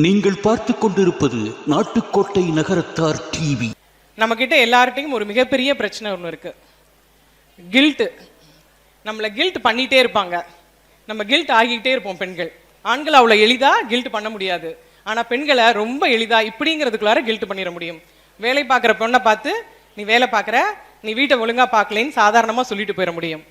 நீங்கள் பார்த்து கொண்டிருப்பது நாட்டுக்கோட்டை நகரத்தார் டிவி. நம்ம கிட்ட எல்லார்ட்டையும் ஒரு மிகப்பெரிய பிரச்சனை ஒன்று இருக்கு. கில்ட்டு நம்மளை கில்ட் பண்ணிட்டே இருப்பாங்க. நம்ம கில்ட் ஆகிக்கிட்டே இருப்போம் பெண்கள். ஆண்கள் அவ்வளோ எளிதாக கில்ட் பண்ண முடியாது. ஆனால் பெண்களை ரொம்ப எளிதாக இப்படிங்கிறதுக்குள்ளார கில்ட் பண்ணிட முடியும். வேலை பார்க்குற பொண்ணை பார்த்து நீ வேலை பார்க்குற நீ வீட்டை ஒழுங்காக பார்க்கலைன்னு சாதாரணமாக சொல்லிட்டு போயிட முடியும்.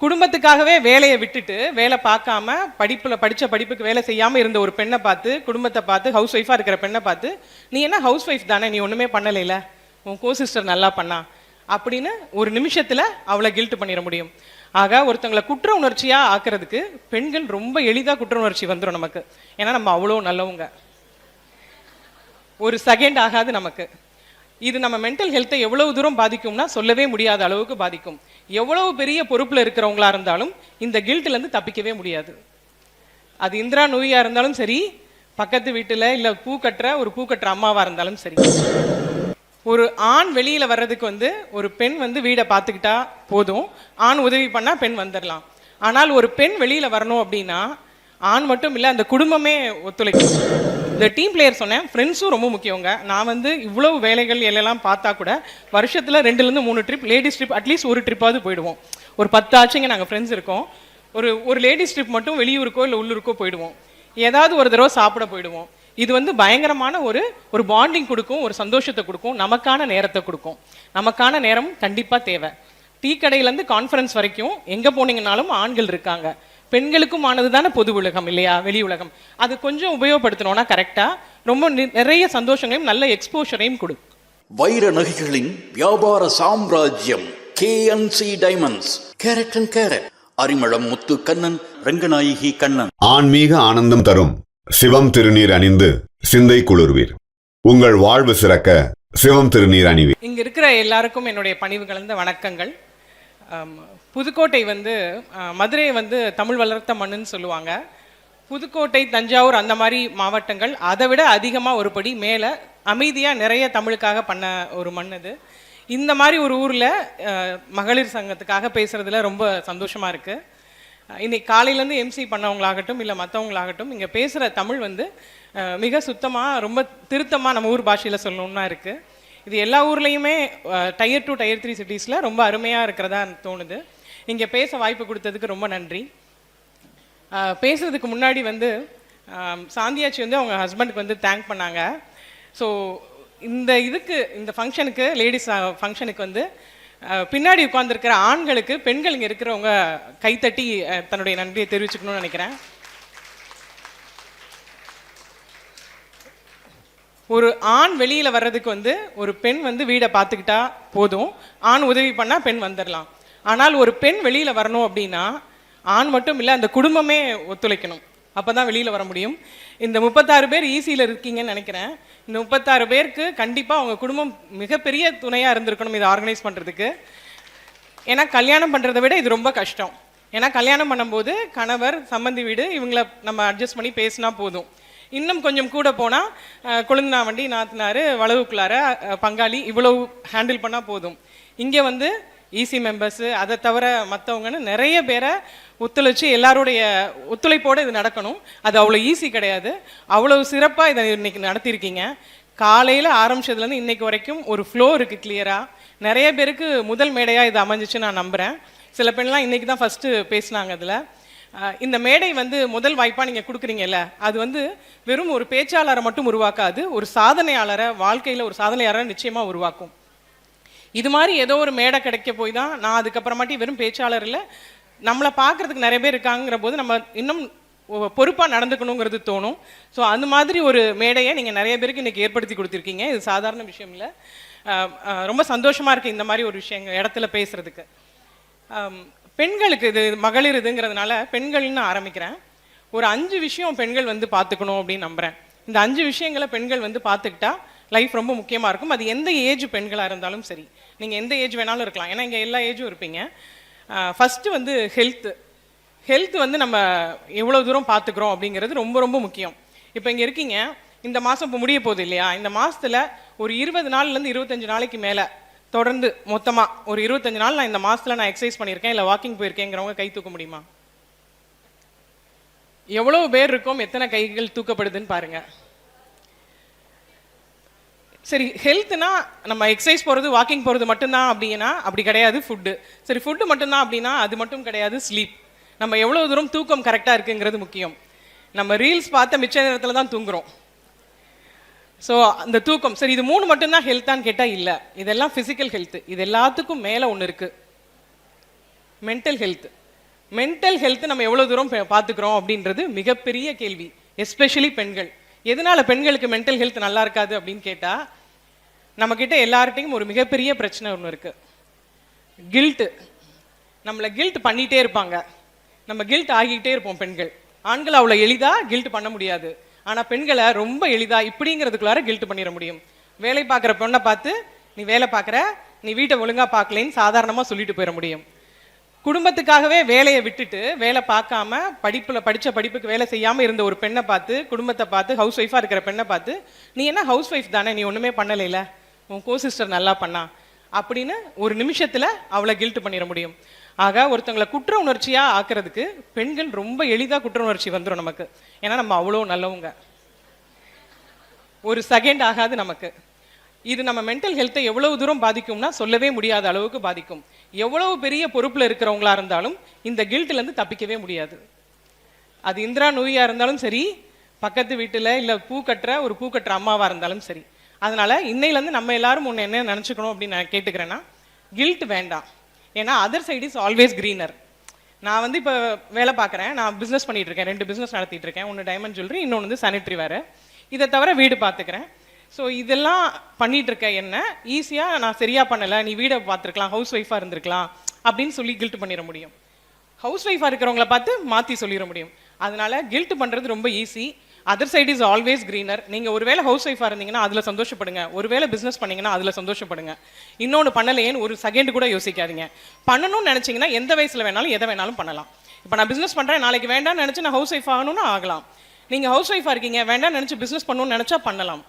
குடும்பத்துக்காகவே வேலையை விட்டுட்டு வேலை பார்க்காம படிப்பில் படித்த படிப்புக்கு வேலை செய்யாமல் இருந்த ஒரு பெண்ணை பார்த்து குடும்பத்தை பார்த்து ஹவுஸ் ஒய்ஃபாக இருக்கிற பெண்ணை பார்த்து நீ என்ன ஹவுஸ் ஒய்ஃப் தானே? நீ ஒன்றுமே பண்ணலைல. உன் கோ சிஸ்டர் நல்லா பண்ணா. அப்படின்னு ஒரு நிமிஷத்தில் அவளை கில்ட் பண்ணிட முடியும். ஆக ஒருத்தங்களை குற்ற உணர்ச்சியாக ஆக்குறதுக்கு பெண்கள் ரொம்ப எளிதாக குற்ற உணர்ச்சி வந்துடும் நமக்கு. ஏன்னா நம்ம அவ்வளோ நல்லவங்க. ஒரு செகண்ட் ஆகாது நமக்கு. இது நம்ம மென்டல் ஹெல்த்தை எவ்வளவு தூரம் பாதிக்கும்னா சொல்லவே முடியாத அளவுக்கு பாதிக்கும். எவ்வளவு பெரிய பொறுப்பில் இருக்கிறவங்களா இருந்தாலும் இந்த கில்ட்லேருந்து தப்பிக்கவே முடியாது. அது இந்திரா நோயாக இருந்தாலும் சரி பக்கத்து வீட்டில் இல்லை பூ கட்டுற ஒரு பூ கட்டுற அம்மாவாக இருந்தாலும் சரி. ஒரு ஆண் வெளியில் வர்றதுக்கு வந்து ஒரு பெண் வந்து வீடை பார்த்துக்கிட்டா போதும். ஆண் உதவி பண்ணால் பெண் வந்துடலாம் ஆனால் ஒரு பெண் வெளியில் வரணும் அப்படின்னா ஆண் மட்டும் இல்லை அந்த குடும்பமே ஒத்துழைக்கும். இந்த டீம் பிளேயர் சொன்னேன் ஃப்ரெண்ட்ஸும் ரொம்ப முக்கியங்க நான் வந்து இவ்வளவு வேலைகள் எல்லாம் பார்த்தா கூட வருஷத்தில் ரெண்டுலேருந்து மூணு ட்ரிப் லேடிஸ் ட்ரிப் அட்லீஸ்ட் ஒரு ட்ரிப்பாவது போயிடுவோம். ஒரு பத்து ஆச்சுங்க நாங்கள் ஃப்ரெண்ட்ஸ் இருக்கோம். ஒரு ஒரு லேடிஸ் ட்ரிப் மட்டும் வெளியூருக்கோ இல்லை உள்ளூருக்கோ போயிடுவோம். ஏதாவது ஒரு தடவை சாப்பிட போயிடுவோம். இது வந்து பயங்கரமான ஒரு ஒரு பாண்டிங் கொடுக்கும் ஒரு சந்தோஷத்தை கொடுக்கும் நமக்கான நேரத்தை கொடுக்கும். நமக்கான நேரம் கண்டிப்பாக தேவை. டீ கடையிலேருந்து கான்ஃபரன்ஸ் வரைக்கும் எங்கே போனீங்கனாலும் ஆண்கள் இருக்காங்க. பெண்களுக்கும் ஆனது தானே பொது உலகம் இல்லையா? வெளி உலகம். அது கொஞ்சம் உபயோகப்படுத்தணும்னா கரெக்டா ரொம்ப நி- நிறைய சந்தோஷங்களையும் நல்ல எக்ஸ்போஷரையும் கொடுக்கும் வைர நகைகளின் வியாபார சாம்ராஜ்யம் KNC diamonds carat and carat Arimalam Muthu Kannan Ranganayaki Kannan. ஆன்மீக ஆனந்தம் தரும் சிவம் திருநீர் அணிந்து சிந்தை குளிர்வீர். உங்கள் வாழ்வு சிறக்க சிவம் திருநீர் அணிவீர். இங்க இருக்கிற எல்லாருக்கும் என்னுடைய பணிவு கலந்த வணக்கங்கள். புதுக்கோட்டை வந்து மதுரையை மதுரை வந்து தமிழ் வளர்த்த மண்ணுன்னு சொல்லுவாங்க. புதுக்கோட்டை தஞ்சாவூர் அந்த மாதிரி மாவட்டங்கள் அதை விட அதிகமாக ஒரு படி மேலே அமைதியாக நிறைய தமிழுக்காக பண்ண ஒரு மண் அது. இந்த மாதிரி ஒரு ஊரில் மகளிர் சங்கத்துக்காக பேசுகிறதுல ரொம்ப சந்தோஷமாக இருக்குது இன்னைக்கு காலையிலேருந்து எம்சி பண்ணவங்களாகட்டும் இல்லை மற்றவங்களாகட்டும் இங்கே பேசுகிற தமிழ் வந்து மிக சுத்தமாக ரொம்ப திருத்தமாக நம்ம ஊர் பாஷையில் சொல்லணும்னா இருக்குது இது எல்லா ஊர்லேயுமே டயர் டூ டயர் த்ரீ சிட்டிஸில் ரொம்ப அருமையாக இருக்கிறதா தோணுது. இங்கே பேச வாய்ப்பு கொடுத்ததுக்கு ரொம்ப நன்றி. பேசுறதுக்கு முன்னாடி வந்து சாந்தியாச்சி வந்து அவங்க ஹஸ்பண்டுக்கு வந்து தேங்க் பண்ணாங்க. ஸோ இந்த இதுக்கு இந்த ஃபங்க்ஷனுக்கு லேடிஸ் ஃபங்க்ஷனுக்கு வந்து பின்னாடி உட்காந்துருக்கிற ஆண்களுக்கு பெண்கள் இங்கே இருக்கிறவங்க கைத்தட்டி தன்னுடைய நன்றியை தெரிவிச்சுக்கணும்னு நினைக்கிறேன். ஒரு ஆண் வெளியில் வர்றதுக்கு வந்து ஒரு பெண் வந்து வீடை பார்த்துக்கிட்டா போதும். ஆண் உதவி பண்ணால் பெண் வந்துடலாம் ஆனால் ஒரு பெண் வெளியில் வரணும் அப்படின்னா ஆண் மட்டும் இல்லை அந்த குடும்பமே ஒத்துழைக்கணும். அப்போ தான் வெளியில் வர முடியும். இந்த முப்பத்தாறு பேர் ஈஸியில் இருக்கீங்கன்னு நினைக்கிறேன். இந்த முப்பத்தாறு பேருக்கு கண்டிப்பாக அவங்க குடும்பம் மிகப்பெரிய துணையாக இருந்திருக்கணும் இதை ஆர்கனைஸ் பண்ணுறதுக்கு ஏன்னா கல்யாணம் பண்ணுறதை விட இது ரொம்ப கஷ்டம். ஏன்னா கல்யாணம் பண்ணும்போது கணவர் சம்மந்தி வீடு இவங்கள நம்ம அட்ஜஸ்ட் பண்ணி பேசினா போதும். இன்னும் கொஞ்சம் கூட போனால் கொழுந்தனா வண்டி நாத்தினார் வளவுக்குள்ளார பங்காளி இவ்வளவு ஹேண்டில் பண்ணால் போதும். இங்கே வந்து ஈசி மெம்பர்ஸு அதை தவிர மற்றவங்கன்னு நிறைய பேரை ஒத்துழைச்சு எல்லாருடைய ஒத்துழைப்போடு இது நடக்கணும். அது அவ்வளோ ஈஸி கிடையாது. அவ்வளோ சிறப்பாக இதை இன்னைக்கு நடத்தியிருக்கீங்க. காலையில் ஆரம்பிச்சதுலேருந்து இன்னைக்கு வரைக்கும் ஒரு ஃப்ளோ இருக்குது கிளியராக நிறைய பேருக்கு முதல் மேடையாக இது அமைஞ்சிச்சு நான் நம்புகிறேன் சில பெண்லாம் இன்றைக்கி தான் ஃபஸ்ட்டு பேசினாங்க அதில். இந்த மேடை வந்து முதல் வாய்ப்பாக நீங்கள் கொடுக்குறீங்கல்ல அது வந்து வெறும் ஒரு பேச்சாளரை மட்டும் உருவாக்காது ஒரு சாதனையாளரை வாழ்க்கையில் ஒரு சாதனையாளரை நிச்சயமாக உருவாக்கும். இது மாதிரி ஏதோ ஒரு மேடை கிடைக்க போய் தான் நான் அதுக்கப்புறமாட்டி வெறும் பேச்சாளர் இல்லை. நம்மளை பார்க்கறதுக்கு நிறைய பேர் இருக்காங்கிற போது நம்ம இன்னும் பொறுப்பாக நடந்துக்கணுங்கிறது தோணும். ஸோ அந்த மாதிரி ஒரு மேடையை நீங்கள் நிறைய பேருக்கு இன்றைக்கி ஏற்படுத்தி கொடுத்துருக்கீங்க. இது சாதாரண விஷயம் இல்லை. ரொம்ப சந்தோஷமாக இருக்குது இந்த மாதிரி ஒரு விஷயங்கள் இடத்துல பேசுகிறதுக்கு பெண்களுக்கு இது மகளிர் இதுங்கிறதுனால பெண்கள்னு ஆரம்பிக்கிறேன். ஒரு அஞ்சு விஷயம் பெண்கள் வந்து பார்த்துக்கணும் அப்படின்னு நம்புறேன். இந்த அஞ்சு விஷயங்களை பெண்கள் வந்து பார்த்துக்கிட்டா லைஃப் ரொம்ப முக்கியமாக இருக்கும். அது எந்த ஏஜ் பெண்களாக இருந்தாலும் சரி நீங்கள் எந்த ஏஜ் வேணாலும் இருக்கலாம். ஏன்னா இங்கே எல்லா ஏஜும் இருப்பீங்க. ஃபஸ்ட்டு வந்து ஹெல்த்து ஹெல்த் வந்து நம்ம எவ்வளோ தூரம் பார்த்துக்குறோம் அப்படிங்கிறது ரொம்ப ரொம்ப முக்கியம். இப்போ இங்கே இருக்கீங்க. இந்த மாதம் இப்போ முடிய போகுது இல்லையா? இந்த மாதத்தில் ஒரு இருபது நாள்லேருந்து இருபத்தஞ்சு நாளைக்கு மேலே தொடர்ந்து மொத்தமாக ஒரு இருபத்தஞ்சு நாள் நான் இந்த மாதத்தில் நான் எக்ஸசைஸ் பண்ணியிருக்கேன் இல்லை வாக்கிங் போயிருக்கேங்கிறவங்க கை தூக்க முடியுமா? எவ்வளோ பேர் இருக்கோம் எத்தனை கைகள் தூக்கப்படுதுன்னு பாருங்கள் சரி ஹெல்த்னா நம்ம எக்ஸசைஸ் போகிறது வாக்கிங் போகிறது மட்டும்தான் அப்படின்னா அப்படி கிடையாது ஃபுட்டு சரி ஃபுட்டு மட்டும்தான் அப்படின்னா அது மட்டும் கிடையாது ஸ்லீப் நம்ம எவ்வளோ தூரம் தூக்கம் கரெக்டாக இருக்குங்கிறது முக்கியம். நம்ம ரீல்ஸ் பார்த்த மிச்ச நேரத்தில் தான் தூங்குறோம். ஸோ அந்த தூக்கம் சரி இது மூணு மட்டும்தான் ஹெல்த்தான்னு கேட்டால் இல்லை. இதெல்லாம் ஃபிசிக்கல் ஹெல்த் இது எல்லாத்துக்கும் மேலே ஒன்று இருக்குது மென்டல் ஹெல்த் மென்டல் ஹெல்த் நம்ம எவ்வளோ தூரம் பார்த்துக்குறோம் பார்த்துக்கிறோம் அப்படின்றது மிகப்பெரிய கேள்வி. எஸ்பெஷலி பெண்கள். எதனால் பெண்களுக்கு மென்டல் ஹெல்த் நல்லா இருக்காது அப்படின்னு கேட்டால் நம்மக்கிட்ட எல்லார்ட்டையும் ஒரு மிகப்பெரிய பிரச்சனை ஒன்று இருக்குது கில்ட்டு நம்மளை கில்ட் பண்ணிகிட்டே இருப்பாங்க. நம்ம கில்ட் ஆகிக்கிட்டே இருப்போம் பெண்கள். ஆண்கள் அவ்வளோ எளிதாக கில்ட் பண்ண முடியாது. ஆனால் பெண்களை ரொம்ப எளிதாக இப்படிங்கிறதுக்குள்ளார கில்ட் பண்ணிட முடியும். வேலை பார்க்குற பொண்ணை பார்த்து நீ வேலை பார்க்குற நீ வீட்டை ஒழுங்காக பார்க்கலேன்னு சாதாரணமாக சொல்லிட்டு போயிட முடியும். குடும்பத்துக்காகவே வேலையை விட்டுட்டு வேலை பார்க்காம படிப்பில் படித்த படிப்புக்கு வேலை செய்யாமல் இருந்த ஒரு பெண்ணை பார்த்து குடும்பத்தை பார்த்து ஹவுஸ் ஒய்ஃபாக இருக்கிற பெண்ணை பார்த்து நீ என்ன ஹவுஸ் ஒய்ஃப் தானே? நீ ஒன்றுமே பண்ணலையில? உன் கோ சிஸ்டர் நல்லா பண்ணா அப்படின்னு ஒரு நிமிஷத்தில் அவளை கில்ட் பண்ணிட முடியும். ஆக ஒருத்தவங்களை குற்ற உணர்ச்சியாக ஆக்குறதுக்கு பெண்கள் ரொம்ப எளிதாக குற்ற உணர்ச்சி வந்துடும் நமக்கு. ஏன்னா நம்ம அவ்வளோ நல்லவங்க. ஒரு செகண்ட் ஆகாது நமக்கு. இது நம்ம மென்டல் ஹெல்த்தை எவ்வளவு தூரம் பாதிக்கும்னா சொல்லவே முடியாத அளவுக்கு பாதிக்கும். எவ்வளவு பெரிய பொறுப்பில் இருக்கிறவங்களா இருந்தாலும் இந்த கில்ட்லேருந்து தப்பிக்கவே முடியாது. அது இந்திரா நோயாக இருந்தாலும் சரி பக்கத்து வீட்டில் இல்லை பூ கட்டுற ஒரு பூ கட்டுற அம்மாவாக இருந்தாலும் சரி. அதனால் இன்னையிலேருந்து நம்ம எல்லாரும் ஒன்று என்ன நினச்சிக்கணும் அப்படின்னு நான் கேட்டுக்கிறேன்னா கில்ட் வேண்டாம். ஏன்னா other side is always greener நான் வந்து இப்போ வேலை பார்க்குறேன் நான் பிஸ்னஸ் பண்ணிட்டு இருக்கேன் ரெண்டு பிஸ்னஸ் நடத்திட்டு இருக்கேன். ஒன்று டைமண்ட் ஜுவல்லரி இன்னொன்று வந்து சானிட்ரி வேறு இதை தவிர வீடு பார்த்துக்கிறேன். ஸோ இதெல்லாம் பண்ணிகிட்ருக்க இருக்க என்ன ஈஸியாக நான் சரியாக பண்ணலை நீ வீடை பார்த்துருக்கலாம் ஹவுஸ் ஒய்ஃபாக இருந்திருக்கலாம் அப்படின்னு சொல்லி கில்ட் பண்ணிட முடியும். ஹவுஸ் ஒய்ஃபாக இருக்கிறவங்கள பார்த்து மாற்றி சொல்லிட முடியும். அதனால் கில்ட் பண்ணுறது ரொம்ப easy other side is always greener நீங்கள் ஒருவேளை ஹவுஸ் ஒய்ஃபாக இருந்தீங்கன்னா அதில் சந்தோஷப்படுங்க. ஒருவேளை பிஸ்னஸ் பண்ணீங்கன்னா அதில் சந்தோஷப்படுங்க. இன்னொன்று பண்ணலையேன்னு ஒரு செகண்ட் கூட யோசிக்காதீங்க. பண்ணணும்னு நினச்சிங்கன்னா எந்த வயசில் வேணாலும் எதை வேணாலும் பண்ணலாம். இப்போ நான் பிஸ்னஸ் பண்ணுறேன் நாளைக்கு வேண்டாம்னு நினச்சி நான் ஹவுஸ் ஒய்ஃப் ஆகணும்னு ஆகலாம். நீங்கள் ஹவுஸ் ஒய்ஃபாக இருக்கீங்க வேண்டாம்னு நினச்சி பிஸ்னஸ் பண்ணணும்னு நினச்சா பண்ணலாம்.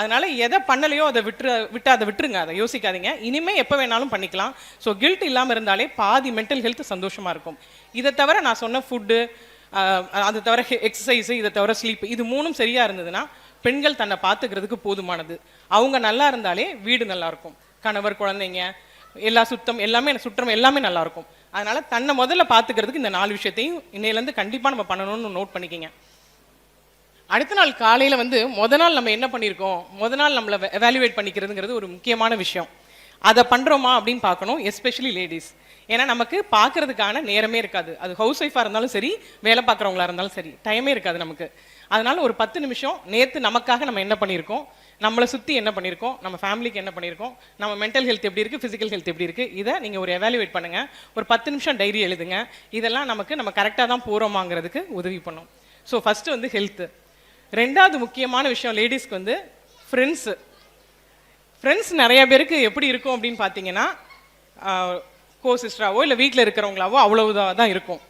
அதனால் எதை பண்ணலையோ அதை விட்டு விட்டு அதை விட்டுருங்க. அதை யோசிக்காதீங்க. இனிமேல் எப்போ வேணாலும் பண்ணிக்கலாம். ஸோ கில்ட் இல்லாமல் இருந்தாலே பாதி மென்டல் ஹெல்த் சந்தோஷமாக இருக்கும். இதை தவிர நான் சொன்ன ஃபுட்டு அது தவிர எக்ஸசைஸு இதை தவிர ஸ்லீப் இது மூணும் சரியாக இருந்ததுன்னா பெண்கள் தன்னை பார்த்துக்கிறதுக்கு போதுமானது. அவங்க நல்லா இருந்தாலே வீடு நல்லாயிருக்கும் கணவர் குழந்தைங்க எல்லா சுத்தம் எல்லாமே சுற்றம் எல்லாமே நல்லாயிருக்கும் அதனால் தன்னை முதல்ல பார்த்துக்கிறதுக்கு இந்த நாலு விஷயத்தையும் இன்னையிலேருந்து கண்டிப்பாக நம்ம பண்ணணும்னு நோட் பண்ணிக்கிங்க. அடுத்த நாள் காலையில் வந்து முத நாள் நம்ம என்ன பண்ணியிருக்கோம்? முத நாள் நம்மளை எவாலுவேட் பண்ணிக்கிறதுங்கிறது ஒரு முக்கியமான விஷயம். அதை பண்ணுறோமா அப்படின்னு பார்க்கணும் எஸ்பெஷலி லேடிஸ் ஏன்னா நமக்கு பார்க்கறதுக்கான நேரமே இருக்காது. அது ஹவுஸ் ஒய்ஃபாக இருந்தாலும் சரி வேலை பார்க்குறவங்களா இருந்தாலும் சரி டைமே இருக்காது நமக்கு. அதனால ஒரு பத்து நிமிஷம் நேற்று நமக்காக நம்ம என்ன பண்ணியிருக்கோம்? நம்மளை சுற்றி என்ன பண்ணியிருக்கோம்? நம்ம ஃபேமிலிக்கு என்ன பண்ணியிருக்கோம்? நம்ம மென்டல் ஹெல்த் எப்படி இருக்குது ஃபிசிக்கல் ஹெல்த் எப்படி இருக்குது இதை நீங்கள் ஒரு எவாலுவேட் பண்ணுங்கள் ஒரு பத்து நிமிஷம் டைரி எழுதுங்க. இதெல்லாம் நமக்கு நம்ம கரெக்டாக தான் போகிறோமாங்கிறதுக்கு உதவி பண்ணும். ஸோ ஃபஸ்ட்டு வந்து ஹெல்த்து ரெண்டாவது முக்கியமான விஷயம் லேடிஸ்க்கு வந்து ஃப்ரெண்ட்ஸு ஃப்ரெண்ட்ஸ் நிறைய பேருக்கு எப்படி இருக்கும் அப்படின்னு பார்த்தீங்கன்னா கோ சிஸ்டராவோ இல்லை வீட்டில் இருக்கிறவங்களாவோ அவ்வளவுதான் தான் இருக்கும்.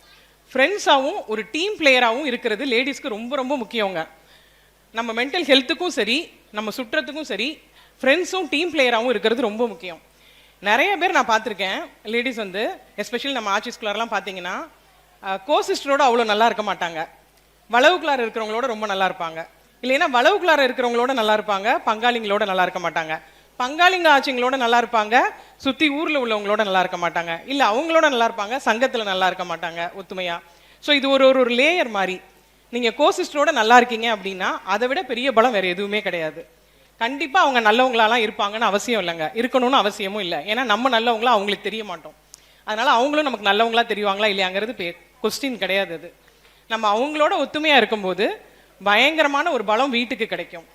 ஃப்ரெண்ட்ஸாகவும் ஒரு டீம் பிளேயராகவும் இருக்கிறது லேடிஸ்க்கு ரொம்ப ரொம்ப முக்கியங்க. நம்ம மென்டல் ஹெல்த்துக்கும் சரி நம்ம சுற்றத்துக்கும் சரி ஃப்ரெண்ட்ஸும் டீம் பிளேயராகவும் இருக்கிறது ரொம்ப முக்கியம். நிறைய பேர் நான் பார்த்துருக்கேன் லேடிஸ் வந்து எஸ்பெஷலி நம்ம ஆட்சிஸ்குள்ளாரெலாம் பார்த்தீங்கன்னா கோ சிஸ்டரோட அவ்வளோ நல்லா இருக்க மாட்டாங்க. வளவுக்குள்ளார இருக்கிறவங்களோட ரொம்ப நல்லா இருப்பாங்க. இல்லைன்னா வளவுக்குள்ளார இருக்கிறவங்களோட நல்லா இருப்பாங்க பங்காளிங்களோட நல்லா இருக்க மாட்டாங்க. பங்காளிங்க ஆட்சிங்களோட நல்லா இருப்பாங்க. சுற்றி ஊரில் உள்ளவங்களோட நல்லா இருக்க மாட்டாங்க. இல்லை அவங்களோட நல்லா இருப்பாங்க. சங்கத்தில் நல்லா இருக்க மாட்டாங்க ஒத்துமையாக ஸோ இது ஒரு ஒரு ஒரு லேயர் மாதிரி நீங்கள் கோசிஸ்டரோட நல்லா இருக்கீங்க அப்படின்னா அதை விட பெரிய பலம் வேறு எதுவுமே கிடையாது. கண்டிப்பாக அவங்க நல்லவங்களாலாம் இருப்பாங்கன்னு அவசியம் இல்லைங்க. இருக்கணும்னு அவசியமும் இல்லை. ஏன்னா நம்ம நல்லவங்களா அவங்களுக்கு தெரிய மாட்டோம். அதனால் அவங்களும் நமக்கு நல்லவங்களா தெரிவாங்களா இல்லையாங்கிறது பே கொஸ்டின் கிடையாது அது. நம்ம அவங்களோட ஒத்துமையாக இருக்கும்போது பயங்கரமான ஒரு பலம் வீட்டுக்கு கிடைக்கும்.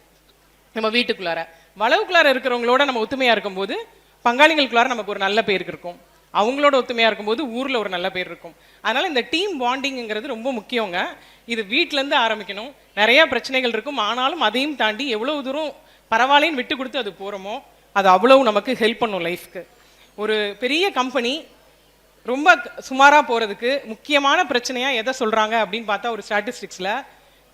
நம்ம வீட்டுக்குள்ளார. வளவுக்குள்ளார இருக்கிறவங்களோட நம்ம ஒத்துமையாக இருக்கும்போது பங்காளிகளுக்குள்ளார நமக்கு ஒரு நல்ல பேர் இருக்கும். அவங்களோட ஒத்துமையாக இருக்கும்போது ஊரில் ஒரு நல்ல பேர் இருக்கும். அதனால் இந்த டீம் பாண்டிங்கிறது ரொம்ப முக்கியங்க. இது வீட்டிலேருந்து ஆரம்பிக்கணும். நிறையா பிரச்சனைகள் இருக்கும். ஆனாலும் அதையும் தாண்டி எவ்வளோ தூரம் பரவாயில்லைன்னு விட்டு கொடுத்து அது போகிறோமோ அது அவ்வளவு நமக்கு ஹெல்ப் பண்ணும் லைஃப்க்கு ஒரு பெரிய கம்பெனி ரொம்ப சுமாராக போகிறதுக்கு முக்கியமான பிரச்சனையாக எதை சொல்கிறாங்க அப்படின்னு பார்த்தா ஒரு ஸ்டாட்டிஸ்டிக்ஸில்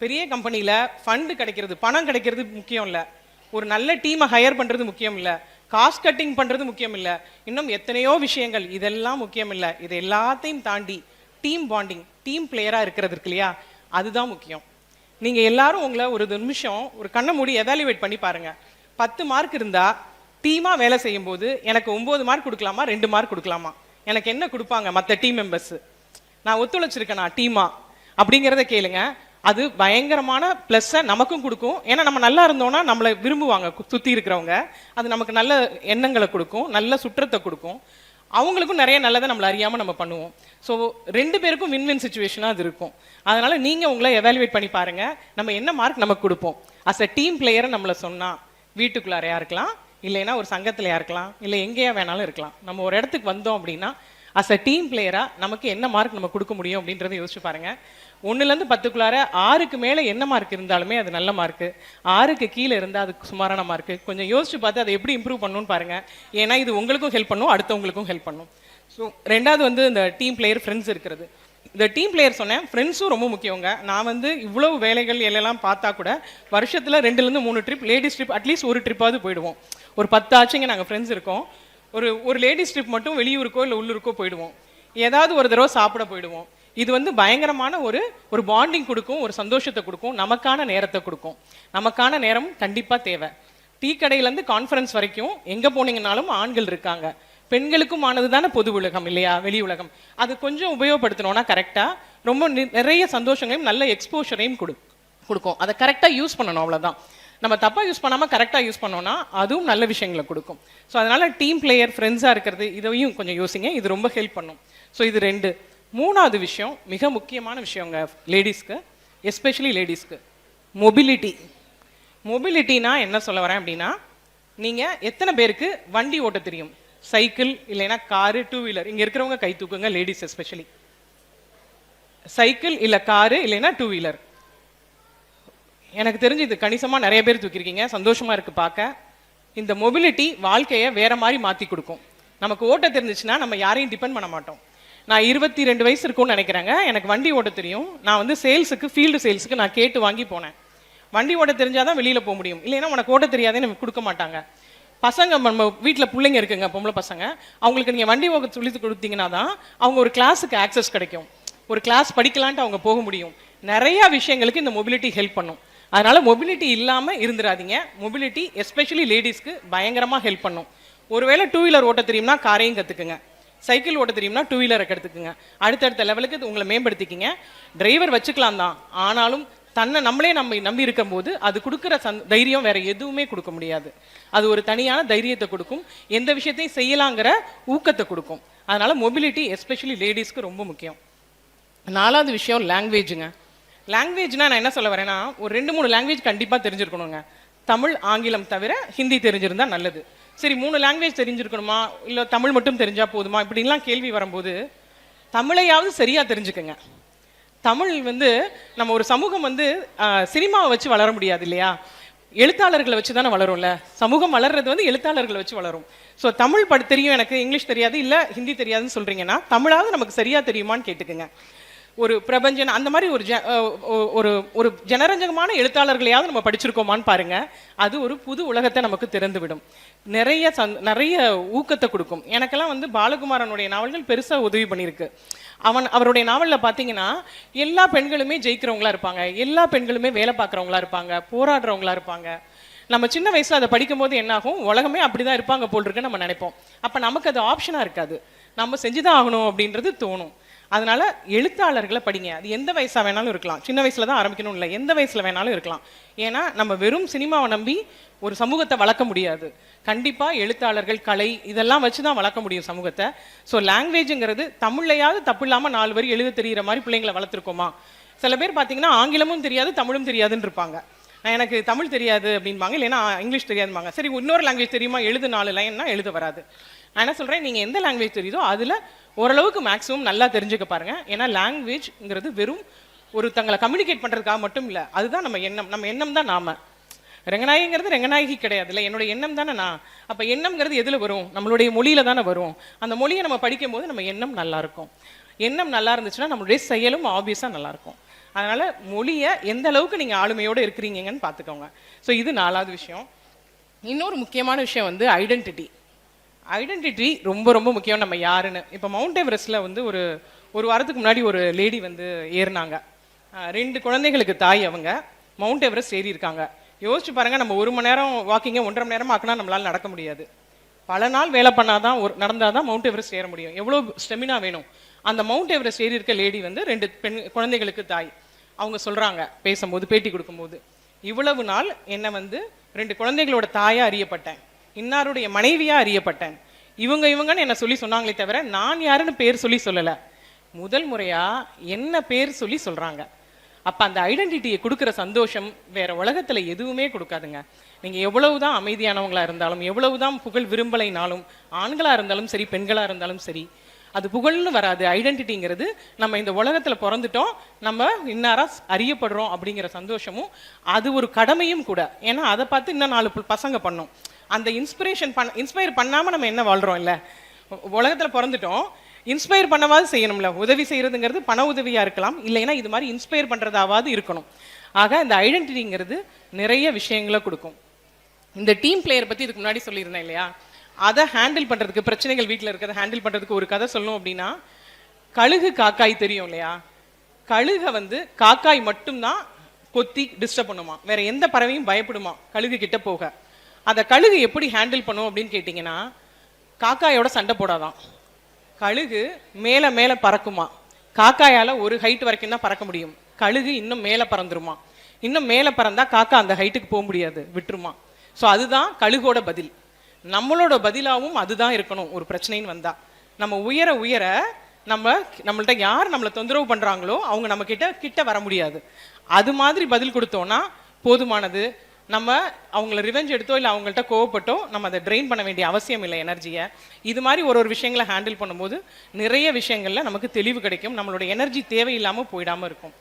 பெரிய கம்பெனியில் ஃபண்டு கிடைக்கிறது பணம் கிடைக்கிறது முக்கியம் இல்லை ஒரு நல்ல டீமை ஹையர் பண்ணுறது முக்கியம் இல்லை காஸ்ட் கட்டிங் பண்ணுறது முக்கியம் இல்லை இன்னும் எத்தனையோ விஷயங்கள் இதெல்லாம் முக்கியம் இல்லை இது எல்லாத்தையும் தாண்டி டீம் பாண்டிங் டீம் பிளேயராக இருக்கிறது இருக்கு இல்லையா? அதுதான் முக்கியம். நீங்கள் எல்லாரும் உங்களை ஒரு நிமிஷம் ஒரு கண்ணை மூடி எவாலுவேட் பண்ணி பாருங்க. பத்து மார்க் இருந்தால் டீமாக வேலை செய்யும் போது எனக்கு ஒம்பது மார்க் கொடுக்கலாமா ரெண்டு மார்க் கொடுக்கலாமா? எனக்கு என்ன கொடுப்பாங்க மற்ற டீம் மெம்பர்ஸு நான் ஒத்துழைச்சிருக்கேனா டீமா அப்படிங்கிறத கேளுங்க. அது பயங்கரமான ப்ளஸ்ஸை நமக்கும் கொடுக்கும். ஏன்னா நம்ம நல்லா இருந்தோம்னா நம்மளை விரும்புவாங்க சுற்றி இருக்கிறவங்க. அது நமக்கு நல்ல எண்ணங்களை கொடுக்கும் நல்ல சுற்றத்தை கொடுக்கும். அவங்களுக்கும் நிறைய நல்லதை நம்மளை அறியாமல் நம்ம பண்ணுவோம். ஸோ ரெண்டு பேருக்கும் வின் வின் சுச்சுவேஷனாக அது இருக்கும். அதனால் நீங்கள் உங்களை எவாலுவேட் பண்ணி பாருங்கள் நம்ம என்ன மார்க் நமக்கு கொடுப்போம்? அஸ் அ டீம் பிளேயரை நம்மளை சொன்னால் வீட்டுக்குள்ளாரையா இருக்கலாம்? இல்லைன்னா ஒரு சங்கத்திலையா இருக்கலாம்? இல்லை எங்கேயா வேணாலும் இருக்கலாம். நம்ம ஒரு இடத்துக்கு வந்தோம் அப்படின்னா அஸ் அ டீம் பிளேயராக நமக்கு என்ன மார்க் நம்ம கொடுக்க முடியும் அப்படின்றத யோசிச்சு பாருங்கள் ஒன்றுலேருந்து பத்துக்குள்ளார ஆறுக்கு மேலே என்ன மார்க் இருந்தாலுமே அது நல்ல மார்க்கு ஆறுக்கு கீழே இருந்தால் அது சுமாரான மார்க்கு கொஞ்சம் யோசிச்சு பார்த்து அதை எப்படி இம்ப்ரூவ் பண்ணணும்னு பாருங்கள் ஏன்னா இது உங்களுக்கும் ஹெல்ப் பண்ணும் அடுத்தவங்களுக்கும் ஹெல்ப் பண்ணும். ஸோ ரெண்டாவது வந்து இந்த டீம் பிளேயர் ஃப்ரெண்ட்ஸ் இருக்கிறது. இந்த டீம் பிளேயர் சொன்னேன் ஃப்ரெண்ட்ஸும் ரொம்ப முக்கியங்க நான் வந்து இவ்வளவு வேலைகள் எல்லாம் பார்த்தா கூட வருஷத்தில் ரெண்டுலேருந்து மூணு ட்ரிப் லேடிஸ் ட்ரிப் அட்லீஸ்ட் ஒரு ட்ரிப்பாவது போயிடுவோம். ஒரு பத்து ஆச்சுங்க நாங்கள் ஃப்ரெண்ட்ஸ் இருக்கோம். ஒரு ஒரு லேடிஸ் ட்ரிப் மட்டும் வெளியூருக்கோ இல்லை உள்ளூருக்கோ போயிடுவோம். ஏதாவது ஒரு தடவை சாப்பிட போயிடுவோம். இது வந்து பயங்கரமான ஒரு ஒரு பாண்டிங் கொடுக்கும் ஒரு சந்தோஷத்தை கொடுக்கும் நமக்கான நேரத்தை கொடுக்கும். நமக்கான நேரம் கண்டிப்பாக தேவை. டீ கடையிலேருந்து கான்ஃபரன்ஸ் வரைக்கும் எங்கே போனீங்கனாலும் ஆண்கள் இருக்காங்க. பெண்களுக்கும் ஆனது தானே பொது உலகம் இல்லையா? வெளி உலகம். அது கொஞ்சம் உபயோகப்படுத்தணும்னா கரெக்டாக ரொம்ப நி- நிறைய சந்தோஷங்களையும் நல்ல எக்ஸ்போஷரையும் கொடு கொடுக்கும். அதை கரெக்டாக யூஸ் பண்ணணும் அவ்வளோதான் நம்ம தப்பாக யூஸ் பண்ணாமல் கரெக்டாக யூஸ் பண்ணோன்னா அதுவும் நல்ல விஷயங்களை கொடுக்கும். ஸோ அதனால் டீம் பிளேயர் ஃப்ரெண்ட்ஸாக இருக்கிறது இதையும் கொஞ்சம் யோசிங்க. இது ரொம்ப ஹெல்ப் பண்ணும். ஸோ இது ரெண்டு. மூணாவது விஷயம் மிக முக்கியமான விஷயங்க லேடிஸ்க்கு எஸ்பெஷலி லேடிஸ்க்கு மொபிலிட்டி மொபிலிட்டினா என்ன சொல்ல வரேன் அப்படின்னா நீங்கள் எத்தனை பேருக்கு வண்டி ஓட்ட தெரியும்? சைக்கிள் இல்லைன்னா காரு டூ வீலர் இங்கே இருக்கிறவங்க கை தூக்குங்க லேடிஸ் எஸ்பெஷலி சைக்கிள் இல்லை காரு இல்லைன்னா டூ வீலர் எனக்கு தெரிஞ்சு இது கணிசமாக நிறைய பேர் தூக்கியிருக்கீங்க சந்தோஷமாக இருக்குது பார்க்க. இந்த மொபிலிட்டி வாழ்க்கையை வேறு மாதிரி மாற்றி கொடுக்கும். நமக்கு ஓட்ட தெரிஞ்சிச்சுன்னா நம்ம யாரையும் டிபெண்ட் பண்ண மாட்டோம். நான் இருபத்தி ரெண்டு வயசு இருக்கும்னு நினைக்கிறேங்க. எனக்கு வண்டி ஓட்ட தெரியும். நான் வந்து சேல்ஸுக்கு ஃபீல்டு சேல்ஸுக்கு நான் கேட்டு வாங்கி போனேன். வண்டி ஓட்ட தெரிஞ்சாதான் வெளியில் போக முடியும். இல்லைன்னா உனக்கு ஓட்ட தெரியாதேன்னு நமக்கு கொடுக்க மாட்டாங்க. பசங்க நம்ம வீட்டில் பிள்ளைங்க இருக்குங்க பொம்பளை பசங்க. அவங்களுக்கு நீங்கள் வண்டி ஓக சொல்லி கொடுத்தீங்கன்னா தான் அவங்க ஒரு கிளாஸுக்கு ஆக்சஸ் கிடைக்கும். ஒரு கிளாஸ் படிக்கலான்ட்டு அவங்க போக முடியும். நிறையா விஷயங்களுக்கு இந்த மொபிலிட்டி ஹெல்ப் பண்ணும். அதனால் மொபிலிட்டி இல்லாமல் இருந்துடாதீங்க மொபிலிட்டி எஸ்பெஷலி லேடிஸ்க்கு பயங்கரமாக ஹெல்ப் பண்ணும். ஒருவேளை டூ வீலர் ஓட்ட தெரியும்னா காரையும் கற்றுக்குங்க சைக்கிள் ஓட்ட தெரியும்னா டூ வீலரை கற்றுக்குங்க அடுத்தடுத்த லெவலுக்கு உங்களை மேம்படுத்திக்கிங்க. டிரைவர் வச்சுக்கலாம் தான். ஆனாலும் தன்னை நம்மளே நம்ம நம்பி இருக்கும்போது அது கொடுக்குற சந் தைரியம் வேற எதுவுமே கொடுக்க முடியாது. அது ஒரு தனியான தைரியத்தை கொடுக்கும். எந்த விஷயத்தையும் செய்யலாங்கிற ஊக்கத்தை கொடுக்கும். அதனால மொபிலிட்டி எஸ்பெஷலி லேடிஸ்க்கு ரொம்ப முக்கியம். நாலாவது விஷயம் லாங்குவேஜுங்க லாங்குவேஜ்னா நான் என்ன சொல்ல வரேன்னா ஒரு ரெண்டு மூணு லாங்குவேஜ் கண்டிப்பாக தெரிஞ்சிருக்கணுங்க. தமிழ் ஆங்கிலம் தவிர ஹிந்தி தெரிஞ்சிருந்தா நல்லது. சரி மூணு லாங்குவேஜ் தெரிஞ்சிருக்கணுமா? இல்லை தமிழ் மட்டும் தெரிஞ்சால் போதுமா? இப்படிலாம் கேள்வி வரும்போது தமிழையாவது சரியா தெரிஞ்சுக்கோங்க. தமிழ் வந்து நம்ம ஒரு சமூகம் வந்து சினிமாவை வச்சு வளர முடியாது இல்லையா? எழுத்தாளர்களை வச்சு தானே வளரும்ல? சமூகம் வளர்றது வந்து எழுத்தாளர்களை வச்சு வளரும். ஸோ தமிழ் படி தெரியும் எனக்கு இங்கிலீஷ் தெரியாது இல்லை ஹிந்தி தெரியாதுன்னு சொல்றீங்கன்னா தமிழாவது நமக்கு சரியா தெரியுமான்னு கேட்டுக்குங்க. ஒரு பிரபஞ்சன் அந்த மாதிரி ஒரு ஜ- ஒ- ஒரு ஒரு ஜனரஞ்சகமான எழுத்தாளர்களையாவது நம்ம படிச்சிருக்கோமான்னு பாருங்க. அது ஒரு புது உலகத்தை நமக்கு திறந்து விடும் நிறைய சந் நிறைய ஊக்கத்தை கொடுக்கும். எனக்கெல்லாம் வந்து பாலகுமாரனுடைய நாவல்கள் பெருசாக உதவி பண்ணியிருக்கு. அவன் அவருடைய நாவலில் பார்த்தீங்கன்னா எல்லா பெண்களுமே ஜெயிக்கிறவங்களா இருப்பாங்க. எல்லா பெண்களுமே வேலை பார்க்குறவங்களா இருப்பாங்க. போராடுறவங்களா இருப்பாங்க. நம்ம சின்ன வயசில் அதை படிக்கும்போது என்னாகும்? உலகமே உலகமே அப்படிதான் இருப்பாங்க போல் இருக்குன்னு நம்ம நினைப்போம். அப்போ நமக்கு அது ஆப்ஷனாக இருக்காது. நம்ம செஞ்சுதான் ஆகணும் அப்படின்றது தோணும். அதனால் எழுத்தாளர்களை படிங்க. அது எந்த வயசாக வேணாலும் இருக்கலாம். சின்ன வயசில் தான் ஆரம்பிக்கணும் இல்லை. எந்த வயசில் வேணாலும் இருக்கலாம். ஏன்னா நம்ம வெறும் சினிமாவை நம்பி ஒரு சமூகத்தை வளர்க்க முடியாது. கண்டிப்பாக எழுத்தாளர்கள் கலை இதெல்லாம் வச்சு தான் வளர்க்க முடியும் சமூகத்தை. ஸோ லாங்குவேஜுங்கிறது தமிழ்லையாவது தப்பு இல்லாமல் நாலு வரி எழுத தெரிகிற மாதிரி பிள்ளைங்களை வளர்த்துருக்கோமா? சில பேர் பார்த்தீங்கன்னா ஆங்கிலமும் தெரியாது தமிழும் தெரியாதுன்னு இருப்பாங்க. நான் எனக்கு தமிழ் தெரியாது அப்படின்பாங்க. இல்லைன்னா இங்கிலீஷ் தெரியாதும்பாங்க. சரி இன்னொரு லாங்குவேஜ் தெரியுமா? எழுது நாலு லைன்னா எழுத வராது. நான் என்ன நீங்கள் எந்த லாங்குவேஜ் தெரியுதோ அதில் ஓரளவுக்கு மேக்ஸிமம் நல்லா தெரிஞ்சுக்க பாருங்கள் ஏன்னா லாங்குவேஜ்ங்கிறது வெறும் ஒரு தங்களை கம்யூனிகேட் பண்ணுறதுக்காக மட்டும் இல்லை. அதுதான் நம்ம எண்ணம். நம்ம எண்ணம் தான் நாம. ரங்கநாயகிங்கிறது ரங்கநாயகி கிடையாது இல்லை என்னோட எண்ணம் தானே நான். அப்போ எண்ணம்ங்கிறது எதில் வரும்? நம்மளுடைய மொழியில் தானே வரும். அந்த மொழியை நம்ம படிக்கும் போது நம்ம எண்ணம் நல்லாயிருக்கும் எண்ணம் நல்லா இருந்துச்சுன்னா நம்மளுடைய செயலும் ஆப்வியஸாக நல்லாயிருக்கும் அதனால் மொழியை எந்த அளவுக்கு நீங்கள் ஆளுமையோட இருக்கிறீங்கன்னு பார்த்துக்கோங்க. ஸோ இது நாலாவது விஷயம். இன்னொரு முக்கியமான விஷயம் வந்து ஐடென்டிட்டி ஐடென்டிட்டி ரொம்ப ரொம்ப முக்கியம் நம்ம யாருன்னு. இப்போ மவுண்ட் எவரெஸ்ட்ல வந்து ஒரு ஒரு வாரத்துக்கு முன்னாடி ஒரு லேடி வந்து ஏறினாங்க. ரெண்டு குழந்தைகளுக்கு தாய் அவங்க. மவுண்ட் எவரெஸ்ட் ஏறி இருக்காங்க. யோசிச்சு பாருங்க நம்ம ஒரு மணி நேரம் வாக்கிங்கை ஒன்றரை மணி நேரம் ஆக்கினா நம்மளால் நடக்க முடியாது. பல நாள் வேலை பண்ணால் தான் ஒரு நடந்தாதான் மவுண்ட் எவரெஸ்ட் ஏற முடியும். எவ்வளோ ஸ்டெமினா வேணும்? அந்த மவுண்ட் எவரெஸ்ட் ஏறி இருக்க லேடி வந்து ரெண்டு பெண் குழந்தைகளுக்கு தாய். அவங்க சொல்கிறாங்க பேசும்போது பேட்டி கொடுக்கும்போது. இவ்வளவு நாள் என்னை வந்து ரெண்டு குழந்தைகளோட தாயாக அறியப்பட்டேன். இன்னாருடைய மனைவியாக அறியப்பட்டேன். இவங்க இவங்கன்னு என்ன சொல்லி சொன்னாங்களே தவிர நான் யாருன்னு பேர் சொல்லி சொல்லலை. முதல் முறையாக என்ன பேர் சொல்லி சொல்கிறாங்க அப்போ அந்த ஐடென்டிட்டியை கொடுக்குற சந்தோஷம் வேற உலகத்தில் எதுவுமே கொடுக்காதுங்க. நீங்க எவ்வளவுதான் அமைதியானவங்களாக இருந்தாலும் எவ்வளவுதான் புகழ் விரும்பலைனாலும் ஆண்களாக இருந்தாலும் சரி பெண்களாக இருந்தாலும் சரி அது புகழ்னு வராது. ஐடென்டிட்டிங்கிறது நம்ம இந்த உலகத்தில் பிறந்துட்டோம் நம்ம இன்னாரா அறியப்படுறோம் அப்படிங்கிற சந்தோஷமும் அது ஒரு கடமையும் கூட. ஏன்னா அதை பார்த்து இன்னும் நாலு பசங்க பண்ணோம். அந்த இன்ஸ்பிரேஷன் பண்ண இன்ஸ்பயர் பண்ணாமல் நம்ம என்ன வாழ்கிறோம் இல்லை? உலகத்தில் பிறந்துட்டோம். இன்ஸ்பயர் பண்ணவாது செய்யணும்ல. உதவி செய்கிறதுங்கிறது பண உதவியாக இருக்கலாம். இல்லைன்னா இது மாதிரி இன்ஸ்பயர் பண்ணுறதாவது இருக்கணும். ஆக இந்த ஐடென்டிட்டிங்கிறது நிறைய விஷயங்களை கொடுக்கும். இந்த டீம் பிளேயர் பற்றி இதுக்கு முன்னாடி சொல்லியிருந்தேன் இல்லையா? அதை ஹேண்டில் பண்ணுறதுக்கு பிரச்சனைகள் வீட்டில் இருக்கிறத ஹேண்டில் பண்ணுறதுக்கு ஒரு கதை சொல்லணும் அப்படின்னா கழுகு காக்காய் தெரியும் இல்லையா? கழுகை வந்து காக்காய் மட்டும்தான் கொத்தி டிஸ்டர்ப் பண்ணுமா? வேற எந்த பறவையும் பயப்படுமா? கழுகு கிட்ட போக. அதை கழுகு எப்படி ஹேண்டில் பண்ணும் அப்படின்னு கேட்டிங்கன்னா காக்காயோட சண்டை போடாதான். கழுகு மேலே மேலே பறக்குமா? காக்காயால் ஒரு ஹைட் வரைக்கும் தான் பறக்க முடியும். கழுகு இன்னும் மேலே பறந்துருமா? இன்னும் மேலே பறந்தால் காக்கா அந்த ஹைட்டுக்கு போக முடியாது விட்டுருமா? ஸோ அதுதான் கழுகோட பதில். நம்மளோட பதிலாகவும் அதுதான் இருக்கணும் ஒரு பிரச்சனைன்னு வந்தால் நம்ம உயர உயர நம்ம நம்மள்ட்ட யார் நம்மளை தொந்தரவு பண்ணுறாங்களோ அவங்க நம்மக்கிட்ட கிட்ட வர முடியாது. அது மாதிரி பதில் கொடுத்தோன்னா போதுமானது. நம்ம அவங்கள ரிவெஞ்ச் எடுத்தோ இல்லை அவங்கள்ட்ட கோவப்பட்டோ நம்ம அதை ட்ரெயின் பண்ண வேண்டிய அவசியம் இல்லை எனர்ஜியை இது மாதிரி ஒரு ஒரு விஷயங்களை ஹேண்டில் பண்ணும்போது நிறைய விஷயங்களில் நமக்கு தெளிவு கிடைக்கும். நம்மளோட எனர்ஜி தேவையில்லாமல் போயிடாமல் இருக்கும்.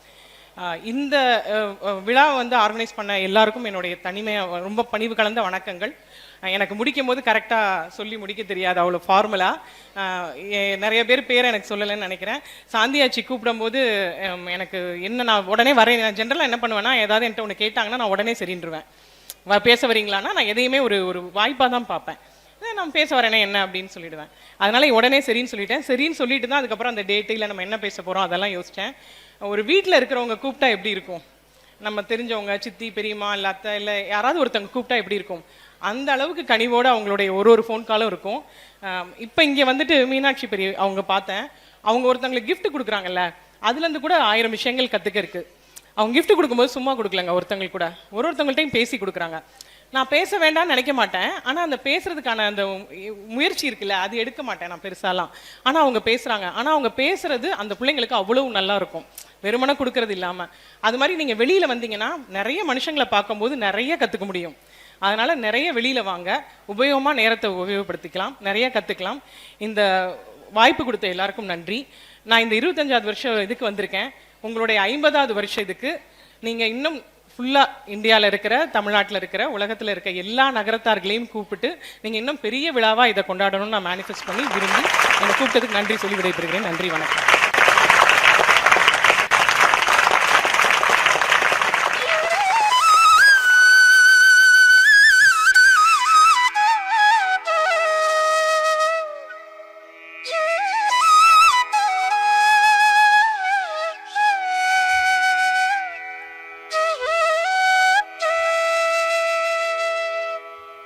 இந்த விழா விழாவை வந்து ஆர்கனைஸ் பண்ண எல்லாருக்கும் என்னுடைய தனிமையை ரொம்ப பணிவு கலந்த வணக்கங்கள். எனக்கு முடிக்கும் போது கரெக்டாக சொல்லி முடிக்க தெரியாது அவ்வளோ ஃபார்முலாக நிறைய பேர் பேரை எனக்கு சொல்லலைன்னு நினைக்கிறேன். சாந்தியாச்சி கூப்பிடும்போது எனக்கு என்ன நான் உடனே வரேன். நான் ஜென்ரலாக என்ன பண்ணுவேன்னா ஏதாவது என்கிட்ட ஒன்று கேட்டாங்கன்னா நான் உடனே சரின்றுவேன். வ- பேச வரீங்களான்னா நான் எதையுமே ஒரு ஒரு வாய்ப்பாக தான் பார்ப்பேன். நான் பேச வரேனே என்ன அப்படின்னு சொல்லிடுவேன். அதனால உடனே சரின்னு சொல்லிட்டேன். சரின்னு சொல்லிட்டு தான் அதுக்கப்புறம் அந்த டேட்டு இல்லை நம்ம என்ன பேச போகிறோம் அதெல்லாம் யோசித்தேன் ஒரு வீட்டில் இருக்கிறவங்க கூப்பிட்டா எப்படி இருக்கும்? நம்ம தெரிஞ்சவங்க சித்தி பெரியம்மா இல்லை அத்தை இல்லை யாராவது ஒருத்தவங்க கூப்பிட்டா எப்படி இருக்கும்? அந்த அளவுக்கு கனிவோடு அவங்களுடைய ஒரு ஒரு ஃபோன் காலும் இருக்கும். இப்போ இங்கே வந்துட்டு மீனாட்சி பெரிய அவங்க பார்த்தேன். அவங்க ஒருத்தவங்களுக்கு கிஃப்ட் கொடுக்குறாங்கல்ல அதுலேருந்து கூட ஆயிரம் விஷயங்கள் கற்றுக்க இருக்கு அவங்க கிஃப்ட் கொடுக்கும்போது சும்மா கொடுக்கலங்க ஒருத்தங்களுக்கு கூட. ஒரு ஒருத்தவங்கள்ட்டையும் பேசி கொடுக்குறாங்க. நான் பேச வேண்டாம்னு நினைக்க மாட்டேன். ஆனால் அந்த பேசுறதுக்கான அந்த முயற்சி இருக்குல்ல அது எடுக்க மாட்டேன் நான் பெருசாலாம். ஆனால் அவங்க பேசுகிறாங்க ஆனால் அவங்க பேசுறது அந்த பிள்ளைங்களுக்கு அவ்வளவு நல்லா இருக்கும். வெறுமனை கொடுக்கறது இல்லாமல் அது மாதிரி நீங்கள் வெளியில் வந்தீங்கன்னா நிறைய மனுஷங்களை பார்க்கும்போது நிறைய கற்றுக்க முடியும். அதனால் நிறைய வெளியில் வாங்க. உபயோகமாக நேரத்தை உபயோகப்படுத்திக்கலாம். நிறைய கற்றுக்கலாம் இந்த வாய்ப்பு கொடுத்த எல்லாருக்கும் நன்றி. நான் இந்த இருபத்தஞ்சாவது வருஷம் இதுக்கு வந்திருக்கேன். உங்களுடைய ஐம்பதாவது வருஷம் இதுக்கு. நீங்கள் இன்னும் ஃபுல்லாக இந்தியாவில் இருக்கிற தமிழ்நாட்டில் இருக்கிற உலகத்தில் இருக்க எல்லா நகரத்தார்களையும் கூப்பிட்டு நீங்கள் இன்னும் பெரிய விழாவாக இதை கொண்டாடணும்னு நான் மேனிஃபெஸ்ட் பண்ணி விரும்பி என்னை கூப்பிட்டதுக்கு நன்றி சொல்லி விடைபெறுகிறேன். நன்றி வணக்கம்.